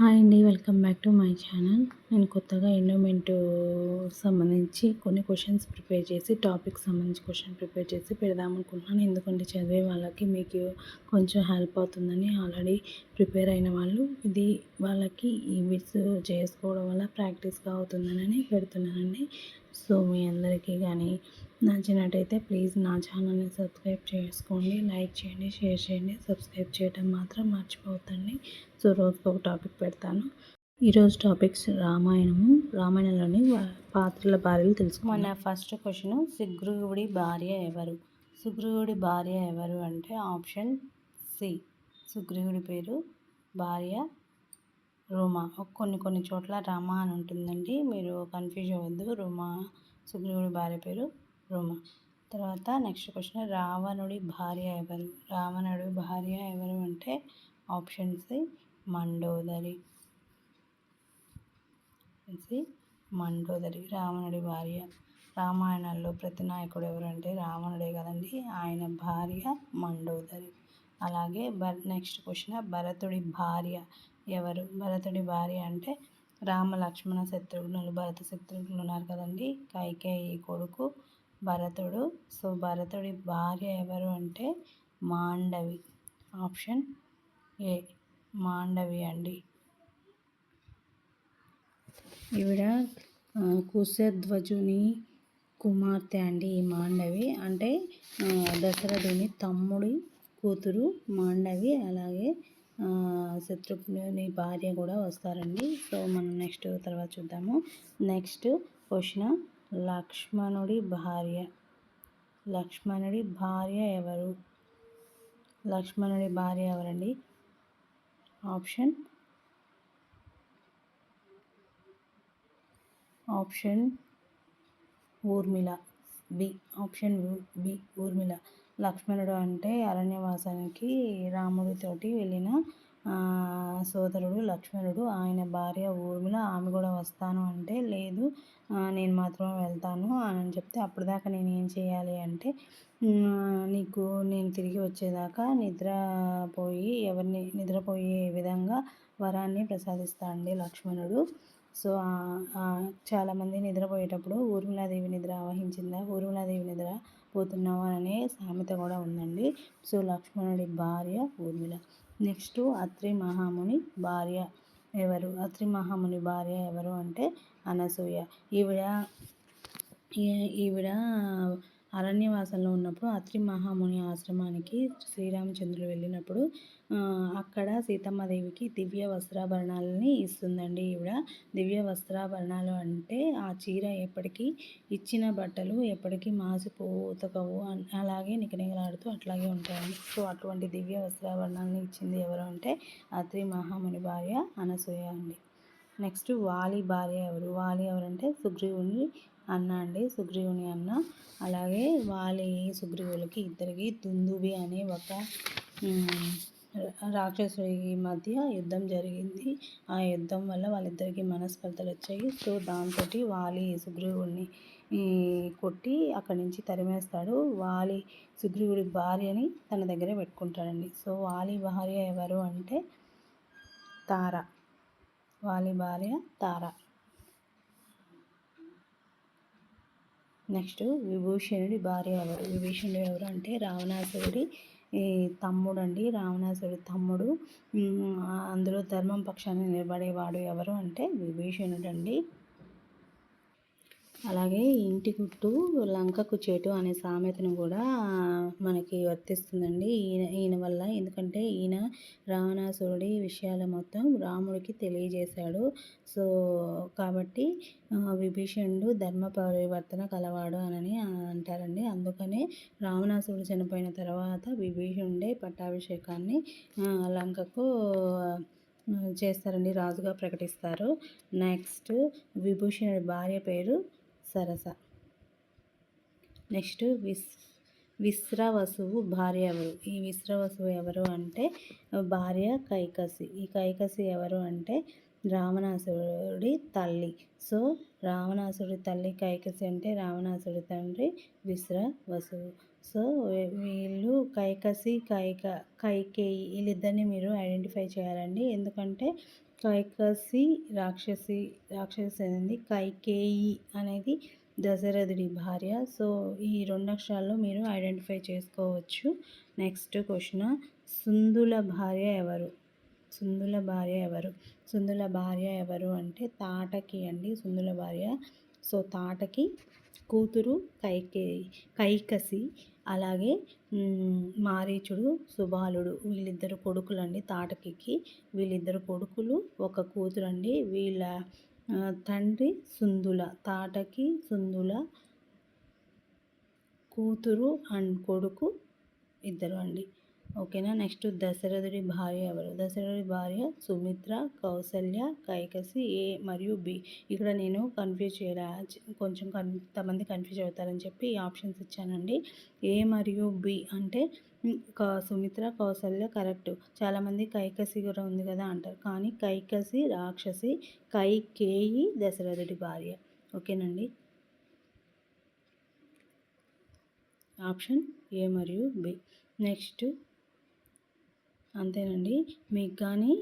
Hi అండి welcome back to my channel. నేను కొత్తగా ఎండోమెంట్ సంబంధించి కొన్ని క్వశ్చన్స్ ప్రిపేర్ చేసి టాపిక్ సంబంధించి క్వశ్చన్ ప్రిపేర్ చేసి పెడదామనుకుంటున్నాను ఎందుకంటే చదివే వాళ్ళకి మీకు కొంచెం హెల్ప్ అవుతుందని ఆల్రెడీ ప్రిపేర్ అయిన వాళ్ళు. ఇది వాళ్ళకి ఈ బిట్స్ చేసుకోవడం వల్ల ప్రాక్టీస్గా అవుతుందని పెడుతున్నానండి. సో మీ అందరికీ కానీ నచ్చినట్టయితే ప్లీజ్ నా ఛానల్ని సబ్స్క్రైబ్ చేసుకోండి లైక్ చేయండి షేర్ చేయండి సబ్స్క్రైబ్ చేయడం మాత్రం మర్చిపోతండి సో రోజుకి ఒక టాపిక్ పెడతాను. ఈరోజు టాపిక్స్ రామాయణము. రామాయణంలోని పాత్రల భార్యలు తెలుసుకున్నాం మన ఫస్ట్ క్వశ్చన్ సుగ్రీవుడి భార్య ఎవరు? సుగ్రీవుడి భార్య ఎవరు అంటే ఆప్షన్ సి. సుగ్రీవుడి పేరు భార్య రోమా. కొన్ని కొన్ని చోట్ల రామ అని ఉంటుందండి. మీరు కన్ఫ్యూజ్ అవ్వద్దు. రోమా సుగ్రీవుడి భార్య పేరు రోమ. తర్వాత నెక్స్ట్ క్వశ్చన్ రావణుడి భార్య ఎవరు? రావణుడి భార్య ఎవరు అంటే ఆప్షన్స్ మండోదరి. మండోదరి రావణుడి భార్య. రామాయణంలో ప్రతి నాయకుడు ఎవరంటే రావణుడే కదండి ఆయన భార్య మండోదరి. అలాగే భర్ నెక్స్ట్ క్వశ్చన్ భరతుడి భార్య ఎవరు? భరతుడి భార్య అంటే రామ లక్ష్మణ శత్రుఘ్నులు భరత శత్రుఘ్నులు ఉన్నారు కదండి కైకేయి కొడుకు భరతుడు. సో భరతుడి భార్య ఎవరు అంటే మాండవి. ఆప్షన్ ఏ మాండవి అండి. ఈవిడ కుశధ్వజుని కుమార్తె అండి ఈ మాండవి. అంటే దశరథుని తమ్ముడి కూతురు మాండవి. అలాగే శత్రుఘ్నుని భార్య కూడా వస్తారండి. సో మనం నెక్స్ట్ తర్వాత చూద్దాము. నెక్స్ట్ క్వశ్చన్ లక్ష్మణుడి భార్య. లక్ష్మణుడి భార్య ఎవరు? లక్ష్మణుడి భార్య ఎవరండి? Option. Option Urmila. B. Option B. Urmila. లక్ష్మణుడు అంటే అరణ్యవాసానికి రాముడితోటి వెళ్ళిన సోదరుడు లక్ష్మణుడు. ఆయన భార్య ఊర్మిళ ఆమె కూడా వస్తాను అంటే లేదు. నేను మాత్రమే వెళ్తాను అని చెప్తే అప్పటిదాకా నేను ఏం చేయాలి అంటే నీకు నేను తిరిగి వచ్చేదాకా నిద్రపోయి ఎవరిని నిద్రపోయే విధంగా వరాన్ని ప్రసాదిస్తాండి లక్ష్మణుడు. సో చాలామంది నిద్రపోయేటప్పుడు ఊర్మిళాదేవి నిద్ర ఆవహించిందా? ఊర్మిళాదేవి నిద్ర పోతున్నావా? అనే సామెత కూడా ఉందండి. సో లక్ష్మణుడి భార్య ఊర్మిళ. నెక్స్ట్ అత్రి మహాముని భార్య ఎవరు? అత్రి మహాముని భార్య ఎవరు అంటే అనసూయ. ఈవిడ ఈవిడ అరణ్యవాసంలో ఉన్నప్పుడు అత్రి మహాముని ఆశ్రమానికి శ్రీరామచంద్రుడు వెళ్ళినప్పుడు అక్కడ సీతమ్మదేవికి దివ్య వస్త్రాభరణాలని ఇస్తుందండి ఈవిడ. దివ్య వస్త్రాభరణాలు అంటే ఆ చీర ఎప్పటికీ ఇచ్చిన బట్టలు ఎప్పటికీ మాసిపోవు ఉతకవు అలాగే నికనికలాడుతూ అట్లాగే ఉంటాయి. సో అటువంటి దివ్య వస్త్రాభరణాలని ఇచ్చింది ఎవరు అంటే అత్రి మహాముని భార్య అనసూయ అండి. నెక్స్ట్ వాలి భార్య ఎవరు? వాలి ఎవరంటే సుగ్రీవుని అన్న అండి సుగ్రీవుని అన్న. అలాగే వాలి సుగ్రీవులకి ఇద్దరికి దుందుబి అనే ఒక రాక్షసుడి మధ్య యుద్ధం జరిగింది. ఆ యుద్ధం వల్ల వాళ్ళిద్దరికి మనస్పర్ధలు వచ్చాయి. సో దాంతో వాలి సుగ్రీవుడిని కొట్టి అక్కడి నుంచి తరిమేస్తాడు. వాలి సుగ్రీవుడి భార్యని తన దగ్గర పెట్టుకుంటాడండి. సో వాలి భార్య ఎవరు అంటే తార. వాలి భార్య తార. నెక్స్ట్ విభూషణుడి భార్య ఎవరు? విభీషణుడు ఎవరు అంటే రావణాసురుడి తమ్ముడు అండి రావణాసురుడి తమ్ముడు అందులో ధర్మం పక్షాన్ని నిలబడేవాడు ఎవరు అంటే విభీషణుడు అండి అలాగే ఇంటి గుట్టు లంకకు చేటు అనే సామెతను కూడా మనకి వర్తిస్తుందండి. ఈయన ఈయన వల్ల. ఎందుకంటే ఈయన రావణాసురుడి విషయాలు మొత్తం రాముడికి తెలియజేశాడు. సో కాబట్టి విభీషణుడు ధర్మ పరివర్తన కలవాడు అని అంటారండి. అందుకనే రావణాసురుడు చనిపోయిన తర్వాత విభీషణుడే పట్టాభిషేకాన్ని లంకకు చేస్తారండి. రాజుగా ప్రకటిస్తారు. నెక్స్ట్ విభూషణుడి భార్య పేరు సరస. నెక్స్ట్ విస్ విశ్రవసువు భార్య ఎవరు? ఈ విశ్రవసువు ఎవరు అంటే భార్య కైకసి. ఈ కైకసి ఎవరు అంటే రావణాసురుడి తల్లి. సో రావణాసుడి తల్లి కైకసి అంటే రావణాసుడి తండ్రి విశ్రవసువు సో వీళ్ళ కైకసి కైక కైకేయి వీళ్ళిద్దరిని మీరు ఐడెంటిఫై చేయాలండి. ఎందుకంటే కైకసి రాక్షసి రాక్షసి అనేది కైకేయి అనేది దశరథుడి భార్య. సో ఈ రెండు అక్షరాల్లో మీరు ఐడెంటిఫై చేసుకోవచ్చు. Next question. సుందుల భార్య ఎవరు? సుందుల భార్య ఎవరు? సుందుల భార్య ఎవరు అంటే తాటకి అండి. సుందుల భార్య. సో తాటకి కూతురు కైకే కైకసి అలాగే మారీచుడు సుబాలుడు వీళ్ళిద్దరు కొడుకులు అండి తాటకికి. వీళ్ళిద్దరు కొడుకులు ఒక కూతురు అండి వీళ్ళ తండ్రి సుందుల తాటకి సుందుల కూతురు అండ్ కొడుకు ఇద్దరు అండి. ఓకేనా? నెక్స్ట్ దశరథుడి భార్య ఎవరు? దశరథుడి భార్య సుమిత్ర కౌసల్య కైకసి ఏ మరియు బి. ఇక్కడ నేను కన్ఫ్యూజ్ చేయాల కొంచెం కొంతమంది కన్ఫ్యూజ్ అవుతారని చెప్పి ఈ ఆప్షన్స్ ఇచ్చానండి. ఏ మరియు బి అంటే సుమిత్ర కౌసల్య కరెక్ట్. చాలామంది కైకసి కూడా ఉంది కదా అంటారు. కానీ కైకసి రాక్షసి కైకేయి దశరథుడి భార్య. ఓకేనండి? ఆప్షన్ ఏ మరియు బి. నెక్స్ట్ అంతేనండి. మీకు కానీ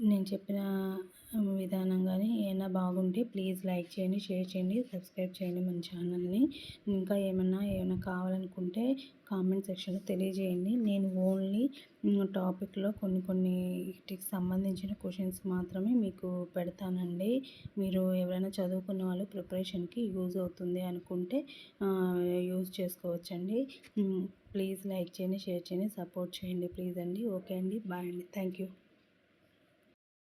నేను చెప్పిన విధానం కానీ ఏమైనా బాగుంటే ప్లీజ్ లైక్ చేయండి షేర్ చేయండి సబ్స్క్రైబ్ చేయండి మన ఛానల్ని. ఇంకా ఏమన్నా ఏమైనా కావాలనుకుంటే కామెంట్ సెక్షన్లో తెలియజేయండి. నేను ఓన్లీ టాపిక్లో కొన్ని కొన్నిటికి సంబంధించిన క్వశ్చన్స్ మాత్రమే మీకు పెడతానండి. మీరు ఎవరైనా చదువుకున్న వాళ్ళు ప్రిపరేషన్కి యూజ్ అవుతుంది అనుకుంటే యూజ్ చేసుకోవచ్చండి. ప్లీజ్ లైక్ చేయండి షేర్ చేయండి సపోర్ట్ చేయండి ప్లీజ్ అండి. ఓకే అండి బాయ్ అండి. Thank you.